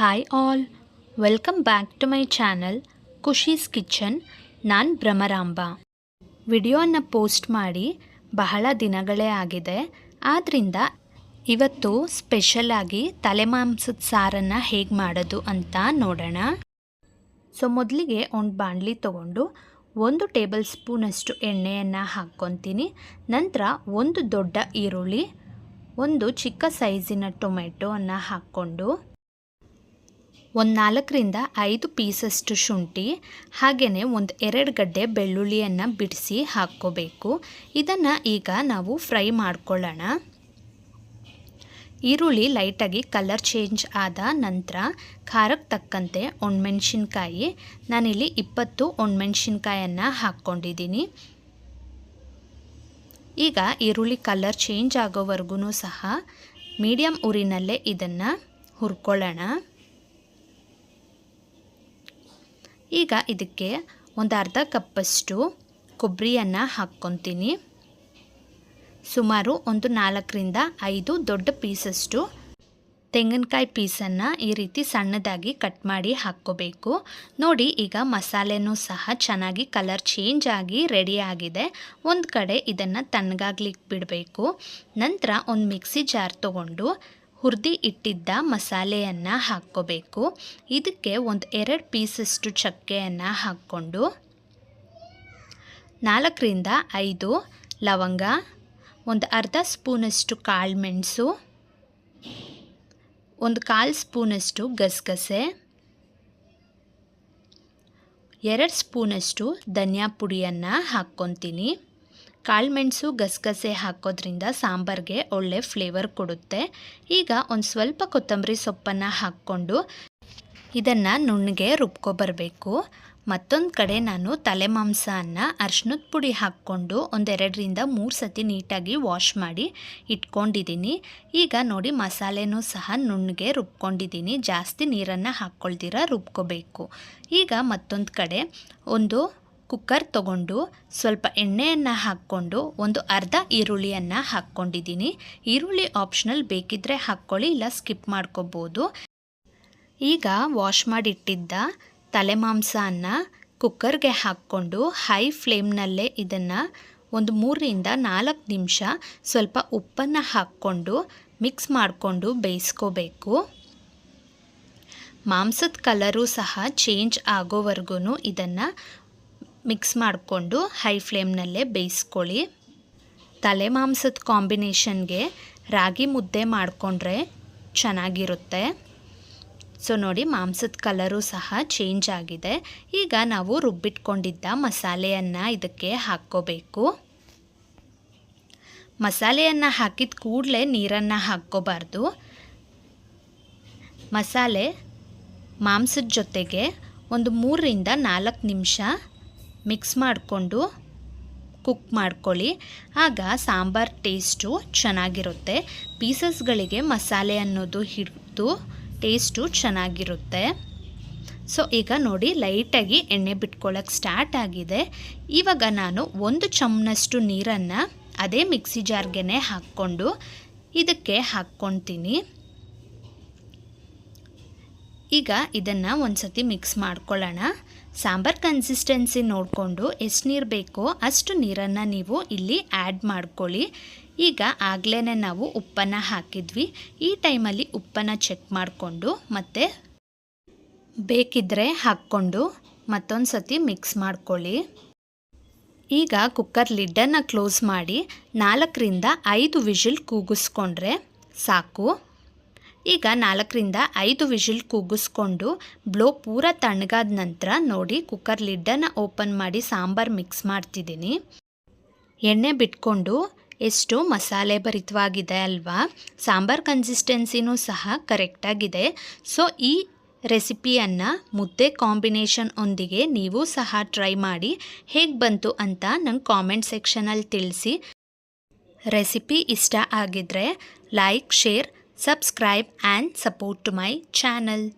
Hi all welcome back to my channel Khushi's kitchen ನಾನು ಭ್ರಮರಾಂಬ. ವಿಡಿಯೋನ post ಮಾಡಿ ಬಹಳ ದಿನಗಳೇ ಆಗಿದೆ. ಆದ್ದರಿಂದ ಇವತ್ತು ಸ್ಪೆಷಲಾಗಿ ತಲೆಮಾಂಸದ ಸಾರನ್ನು ಹೇಗೆ ಮಾಡೋದು ಅಂತ ನೋಡೋಣ. ಸೊ ಮೊದಲಿಗೆ ಒಂದು ಬಾಣಲಿ ತೊಗೊಂಡು ಒಂದು ಟೇಬಲ್ ಸ್ಪೂನಷ್ಟು ಎಣ್ಣೆಯನ್ನು ಹಾಕ್ಕೊತೀನಿ. ನಂತರ ಒಂದು ದೊಡ್ಡ ಈರುಳ್ಳಿ, ಒಂದು ಚಿಕ್ಕ ಸೈಜಿನ ಟೊಮೆಟೊವನ್ನು ಹಾಕ್ಕೊಂಡು ಒಂದು ನಾಲ್ಕರಿಂದ ಐದು ಪೀಸಷ್ಟು ಶುಂಠಿ ಹಾಗೆಯೇ ಒಂದು ಎರಡು ಗಡ್ಡೆ ಬೆಳ್ಳುಳ್ಳಿಯನ್ನು ಬಿಡಿಸಿ ಹಾಕ್ಕೋಬೇಕು. ಇದನ್ನು ಈಗ ನಾವು ಫ್ರೈ ಮಾಡ್ಕೊಳ್ಳೋಣ. ಈರುಳ್ಳಿ ಲೈಟಾಗಿ ಕಲರ್ ಚೇಂಜ್ ಆದ ನಂತರ ಖಾರಕ್ಕೆ ತಕ್ಕಂತೆ ಒಣಮೆಣ್ಸಿನ್ಕಾಯಿ, ನಾನಿಲ್ಲಿ ಇಪ್ಪತ್ತು ಒಣಮೆಣ್ಸಿನ್ಕಾಯನ್ನು ಹಾಕ್ಕೊಂಡಿದ್ದೀನಿ. ಈಗ ಈರುಳ್ಳಿ ಕಲರ್ ಚೇಂಜ್ ಆಗೋವರೆಗೂ ಸಹ ಮೀಡಿಯಮ್ ಉರಿನಲ್ಲೇ ಇದನ್ನು ಹುರ್ಕೊಳ್ಳೋಣ. ಈಗ ಇದಕ್ಕೆ ಒಂದು ಅರ್ಧ ಕಪ್ಪಷ್ಟು ಕೊಬ್ಬರಿಯನ್ನು ಹಾಕ್ಕೊತೀನಿ. ಸುಮಾರು ಒಂದು ನಾಲ್ಕರಿಂದ ಐದು ದೊಡ್ಡ ಪೀಸಷ್ಟು ತೆಂಗಿನಕಾಯಿ ಪೀಸನ್ನು ಈ ರೀತಿ ಸಣ್ಣದಾಗಿ ಕಟ್ ಮಾಡಿ ಹಾಕ್ಕೋಬೇಕು. ನೋಡಿ, ಈಗ ಮಸಾಲೆನೂ ಸಹ ಚೆನ್ನಾಗಿ ಕಲರ್ ಚೇಂಜ್ ಆಗಿ ರೆಡಿ ಆಗಿದೆ. ಒಂದು ಕಡೆ ಇದನ್ನು ತಣ್ಣಗಾಗ್ಲಿಕ್ಕೆ ಬಿಡಬೇಕು. ನಂತರ ಒಂದು ಮಿಕ್ಸಿ ಜಾರ್ ತೊಗೊಂಡು ಹುರಿದಿ ಇಟ್ಟಿದ್ದ ಮಸಾಲೆಯನ್ನು ಹಾಕ್ಕೋಬೇಕು. ಇದಕ್ಕೆ ಒಂದು ಎರಡು ಪೀಸಷ್ಟು ಚಕ್ಕೆಯನ್ನು ಹಾಕ್ಕೊಂಡು ನಾಲ್ಕರಿಂದ ಐದು ಲವಂಗ, ಒಂದು ಅರ್ಧ ಸ್ಪೂನಷ್ಟು ಕಾಳು ಮೆಣಸು, ಒಂದು ಕಾಲು ಸ್ಪೂನಷ್ಟು ಗಸಗಸೆ, ಎರಡು ಸ್ಪೂನಷ್ಟು ಧನಿಯಾ ಪುಡಿಯನ್ನು ಹಾಕ್ಕೊತೀನಿ. ಕಾಳುಮೆಣಸು ಗಸಗಸೆ ಹಾಕೋದ್ರಿಂದ ಸಾಂಬಾರಿಗೆ ಒಳ್ಳೆ ಫ್ಲೇವರ್ ಕೊಡುತ್ತೆ. ಈಗ ಒಂದು ಸ್ವಲ್ಪ ಕೊತ್ತಂಬರಿ ಸೊಪ್ಪನ್ನು ಹಾಕ್ಕೊಂಡು ಇದನ್ನು ನುಣ್ಣಗೆ ರುಬ್ಕೊಬರಬೇಕು ಮತ್ತೊಂದು ಕಡೆ ನಾನು ತಲೆ ಮಾಂಸವನ್ನು ಅರ್ಶಿನದ ಪುಡಿ ಹಾಕ್ಕೊಂಡು ಒಂದೆರಡರಿಂದ ಮೂರು ಸತಿ ನೀಟಾಗಿ ವಾಶ್ ಮಾಡಿ ಇಟ್ಕೊಂಡಿದ್ದೀನಿ ಈಗ ನೋಡಿ ಮಸಾಲೆನೂ ಸಹ ನುಣ್ಣಗೆ ರುಬ್ಕೊಂಡಿದ್ದೀನಿ ಜಾಸ್ತಿ ನೀರನ್ನು ಹಾಕ್ಕೊಳ್ದಿರ ರುಬ್ಕೋಬೇಕು. ಈಗ ಮತ್ತೊಂದು ಕಡೆ ಒಂದು ಕುಕ್ಕರ್ ತಗೊಂಡು ಸ್ವಲ್ಪ ಎಣ್ಣೆಯನ್ನು ಹಾಕ್ಕೊಂಡು ಒಂದು ಅರ್ಧ ಈರುಳ್ಳಿಯನ್ನು ಹಾಕ್ಕೊಂಡಿದ್ದೀನಿ. ಈರುಳ್ಳಿ ಆಪ್ಷನಲ್ ಬೇಕಿದ್ದರೆ ಹಾಕ್ಕೊಳ್ಳಿ, ಇಲ್ಲ ಸ್ಕಿಪ್ ಮಾಡ್ಕೋಬೋದು. ಈಗ ವಾಶ್ ಮಾಡಿಟ್ಟಿದ್ದ ತಲೆ ಮಾಂಸವನ್ನು ಕುಕ್ಕರ್ಗೆ ಹಾಕ್ಕೊಂಡು ಹೈ ಫ್ಲೇಮ್ನಲ್ಲೇ ಇದನ್ನು ಒಂದು ಮೂರರಿಂದ ನಾಲ್ಕು ನಿಮಿಷ ಸ್ವಲ್ಪ ಉಪ್ಪನ್ನು ಹಾಕ್ಕೊಂಡು ಮಿಕ್ಸ್ ಮಾಡಿಕೊಂಡು ಬೇಯಿಸ್ಕೋಬೇಕು. ಮಾಂಸದ ಕಲರು ಸಹ ಚೇಂಜ್ ಆಗೋವರೆಗೂ ಇದನ್ನು ಮಿಕ್ಸ್ ಮಾಡಿಕೊಂಡು ಹೈ ಫ್ಲೇಮ್ನಲ್ಲೇ ಬೇಯಿಸ್ಕೊಳ್ಳಿ. ತಲೆ ಮಾಂಸದ ಕಾಂಬಿನೇಷನ್ಗೆ ರಾಗಿ ಮುದ್ದೆ ಮಾಡಿಕೊಂಡ್ರೆ ಚೆನ್ನಾಗಿರುತ್ತೆ. ಸೊ ನೋಡಿ ಮಾಂಸದ ಕಲರು ಸಹ ಚೇಂಜ್ ಆಗಿದೆ. ಈಗ ನಾವು ರುಬ್ಬಿಟ್ಕೊಂಡಿದ್ದ ಮಸಾಲೆಯನ್ನು ಇದಕ್ಕೆ ಹಾಕ್ಕೋಬೇಕು. ಮಸಾಲೆಯನ್ನು ಹಾಕಿದ ಕೂಡಲೇ ನೀರನ್ನು ಹಾಕ್ಕೋಬಾರ್ದು. ಮಸಾಲೆ ಮಾಂಸದ ಜೊತೆಗೆ ಒಂದು ಮೂರರಿಂದ ನಾಲ್ಕು ನಿಮಿಷ ಮಿಕ್ಸ್ ಮಾಡಿಕೊಂಡು ಕುಕ್ ಮಾಡ್ಕೊಳ್ಳಿ. ಆಗ ಸಾಂಬಾರ್ ಟೇಸ್ಟು ಚೆನ್ನಾಗಿರುತ್ತೆ. ಪೀಸಸ್ಗಳಿಗೆ ಮಸಾಲೆ ಅನ್ನೋದು ಹಿಡಿದು ಟೇಸ್ಟು ಚೆನ್ನಾಗಿರುತ್ತೆ. ಸೊ, ಈಗ ನೋಡಿ ಲೈಟಾಗಿ ಎಣ್ಣೆ ಬಿಟ್ಕೊಳ್ಳೋಕೆ ಸ್ಟಾರ್ಟ್ ಆಗಿದೆ. ಇವಾಗ ನಾನು ಒಂದು ಚಮ್ನಷ್ಟು ನೀರನ್ನು ಅದೇ ಮಿಕ್ಸಿ ಜಾರ್ಗೆ ಹಾಕ್ಕೊಂಡು ಇದಕ್ಕೆ ಹಾಕ್ಕೊತೀನಿ ಈಗ ಇದನ್ನು ಒಂದು ಸತಿ ಮಿಕ್ಸ್ ಮಾಡ್ಕೊಳ್ಳೋಣ. ಸಾಂಬಾರ್ ಕನ್ಸಿಸ್ಟೆನ್ಸಿ ನೋಡಿಕೊಂಡು ಎಷ್ಟು ನೀರು ಬೇಕೋ ಅಷ್ಟು ನೀರನ್ನು ನೀವು ಇಲ್ಲಿ ಆ್ಯಡ್ ಮಾಡ್ಕೊಳ್ಳಿ. ಈಗ ಆಗಲೇ ನಾವು ಉಪ್ಪನ್ನು ಹಾಕಿದ್ವಿ. ಈ ಟೈಮಲ್ಲಿ ಉಪ್ಪನ್ನು ಚೆಕ್ ಮಾಡಿಕೊಂಡು ಮತ್ತು ಬೇಕಿದ್ದರೆ ಹಾಕ್ಕೊಂಡು ಮತ್ತೊಂದು ಸತಿ ಮಿಕ್ಸ್ ಮಾಡ್ಕೊಳ್ಳಿ. ಈಗ ಕುಕ್ಕರ್ ಲಿಡ್ಡನ್ನು ಕ್ಲೋಸ್ ಮಾಡಿ ನಾಲ್ಕರಿಂದ ಐದು ವಿಷಿಲ್ ಕೂಗಿಸ್ಕೊಂಡ್ರೆ ಸಾಕು. ಈಗ ನಾಲ್ಕರಿಂದ ಐದು ವಿಷಿಲ್ ಕೂಗಿಸ್ಕೊಂಡು ಬ್ಲೋ ಪೂರ ತಣ್ಣಗಾದ ನಂತರ ನೋಡಿ ಕುಕ್ಕರ್ ಲಿಡ್ಡನ್ನು ಓಪನ್ ಮಾಡಿ ಸಾಂಬಾರು ಮಿಕ್ಸ್ ಮಾಡ್ತಿದ್ದೀನಿ. ಎಣ್ಣೆ ಬಿಟ್ಕೊಂಡು ಎಷ್ಟು ಮಸಾಲೆ ಭರಿತವಾಗಿದೆ ಅಲ್ವಾ? ಸಾಂಬಾರ್ ಕನ್ಸಿಸ್ಟೆನ್ಸಿನೂ ಸಹ ಕರೆಕ್ಟಾಗಿದೆ ಸೊ ಈ ರೆಸಿಪಿಯನ್ನು ಮುದ್ದೆ ಕಾಂಬಿನೇಷನ್ ಒಂದಿಗೆ ನೀವು ಸಹ ಟ್ರೈ ಮಾಡಿ ಹೇಗೆ ಬಂತು ಅಂತ ನಂಗೆ ಕಾಮೆಂಟ್ ಸೆಕ್ಷನಲ್ಲಿ ತಿಳಿಸಿ. ರೆಸಿಪಿ ಇಷ್ಟ ಆಗಿದ್ರೆ like, share subscribe and support to my channel.